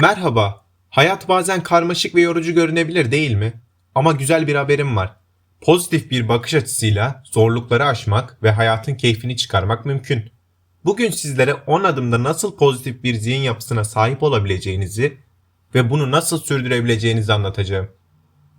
Merhaba. Hayat bazen karmaşık ve yorucu görünebilir değil mi? Ama güzel bir haberim var. Pozitif bir bakış açısıyla zorlukları aşmak ve hayatın keyfini çıkarmak mümkün. Bugün sizlere 10 adımda nasıl pozitif bir zihin yapısına sahip olabileceğinizi ve bunu nasıl sürdürebileceğinizi anlatacağım.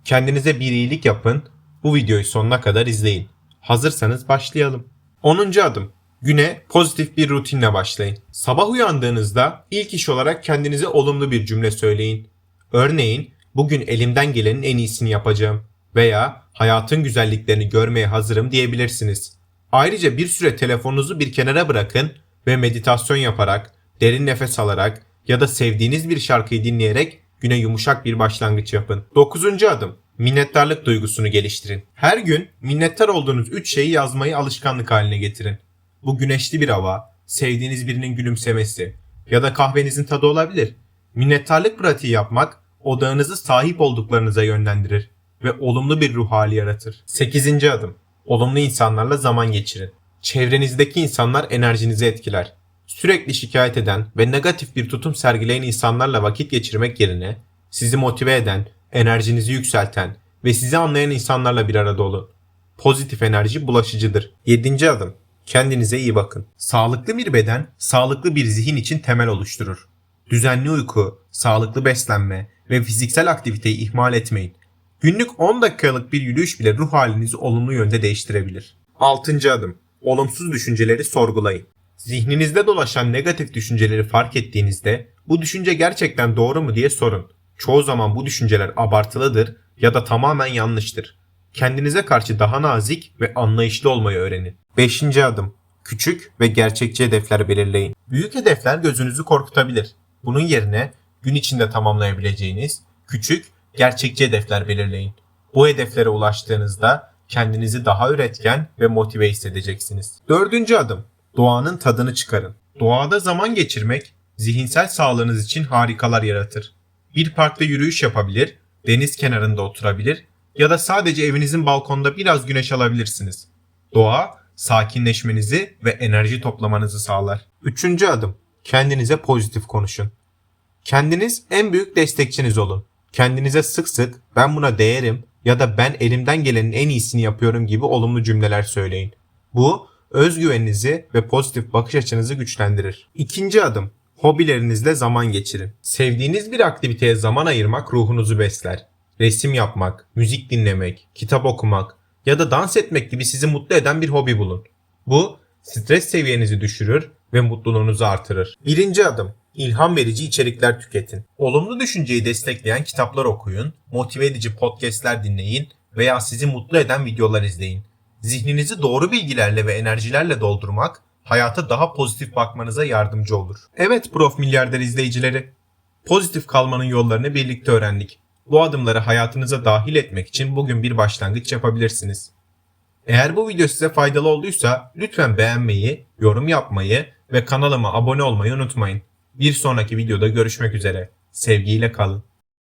Kendinize bir iyilik yapın, bu videoyu sonuna kadar izleyin. Hazırsanız başlayalım. 10. adım. Güne pozitif bir rutinle başlayın. Sabah uyandığınızda ilk iş olarak kendinize olumlu bir cümle söyleyin. Örneğin, bugün elimden gelenin en iyisini yapacağım veya hayatın güzelliklerini görmeye hazırım diyebilirsiniz. Ayrıca bir süre telefonunuzu bir kenara bırakın ve meditasyon yaparak, derin nefes alarak ya da sevdiğiniz bir şarkıyı dinleyerek güne yumuşak bir başlangıç yapın. 9. adım. Minnettarlık duygusunu geliştirin. Her gün minnettar olduğunuz 3 şeyi yazmayı alışkanlık haline getirin. Bu güneşli bir hava, sevdiğiniz birinin gülümsemesi ya da kahvenizin tadı olabilir. Minnettarlık pratiği yapmak odağınızı sahip olduklarınıza yönlendirir ve olumlu bir ruh hali yaratır. 8. adım. Olumlu insanlarla zaman geçirin. Çevrenizdeki insanlar enerjinizi etkiler. Sürekli şikayet eden ve negatif bir tutum sergileyen insanlarla vakit geçirmek yerine sizi motive eden, enerjinizi yükselten ve sizi anlayan insanlarla bir arada olun. Pozitif enerji bulaşıcıdır. 7. adım. Kendinize iyi bakın. Sağlıklı bir beden, sağlıklı bir zihin için temel oluşturur. Düzenli uyku, sağlıklı beslenme ve fiziksel aktiviteyi ihmal etmeyin. Günlük 10 dakikalık bir yürüyüş bile ruh halinizi olumlu yönde değiştirebilir. 6. adım. Olumsuz düşünceleri sorgulayın. Zihninizde dolaşan negatif düşünceleri fark ettiğinizde bu düşünce gerçekten doğru mu diye sorun. Çoğu zaman bu düşünceler abartılıdır ya da tamamen yanlıştır. Kendinize karşı daha nazik ve anlayışlı olmayı öğrenin. 5. adım. Küçük ve gerçekçi hedefler belirleyin. Büyük hedefler gözünüzü korkutabilir. Bunun yerine gün içinde tamamlayabileceğiniz küçük, gerçekçi hedefler belirleyin. Bu hedeflere ulaştığınızda kendinizi daha üretken ve motive hissedeceksiniz. Dördüncü adım. Doğanın tadını çıkarın. Doğada zaman geçirmek zihinsel sağlığınız için harikalar yaratır. Bir parkta yürüyüş yapabilir, deniz kenarında oturabilir ya da sadece evinizin balkonda biraz güneş alabilirsiniz. Doğa sakinleşmenizi ve enerji toplamanızı sağlar. Üçüncü adım. Kendinize pozitif konuşun. Kendiniz en büyük destekçiniz olun. Kendinize sık sık ben buna değerim ya da ben elimden gelenin en iyisini yapıyorum gibi olumlu cümleler söyleyin. Bu özgüveninizi ve pozitif bakış açınızı güçlendirir. İkinci adım. Hobilerinizle zaman geçirin. Sevdiğiniz bir aktiviteye zaman ayırmak ruhunuzu besler. Resim yapmak, müzik dinlemek, kitap okumak ya da dans etmek gibi sizi mutlu eden bir hobi bulun. Bu stres seviyenizi düşürür ve mutluluğunuzu artırır. Birinci adım. İlham verici içerikler tüketin. Olumlu düşünceyi destekleyen kitaplar okuyun, motive edici podcastler dinleyin veya sizi mutlu eden videolar izleyin. Zihninizi doğru bilgilerle ve enerjilerle doldurmak hayata daha pozitif bakmanıza yardımcı olur. Evet Prof Milyarder izleyicileri. Pozitif kalmanın yollarını birlikte öğrendik. Bu adımları hayatınıza dahil etmek için bugün bir başlangıç yapabilirsiniz. Eğer bu video size faydalı olduysa lütfen beğenmeyi, yorum yapmayı ve kanalıma abone olmayı unutmayın. Bir sonraki videoda görüşmek üzere. Sevgiyle kalın.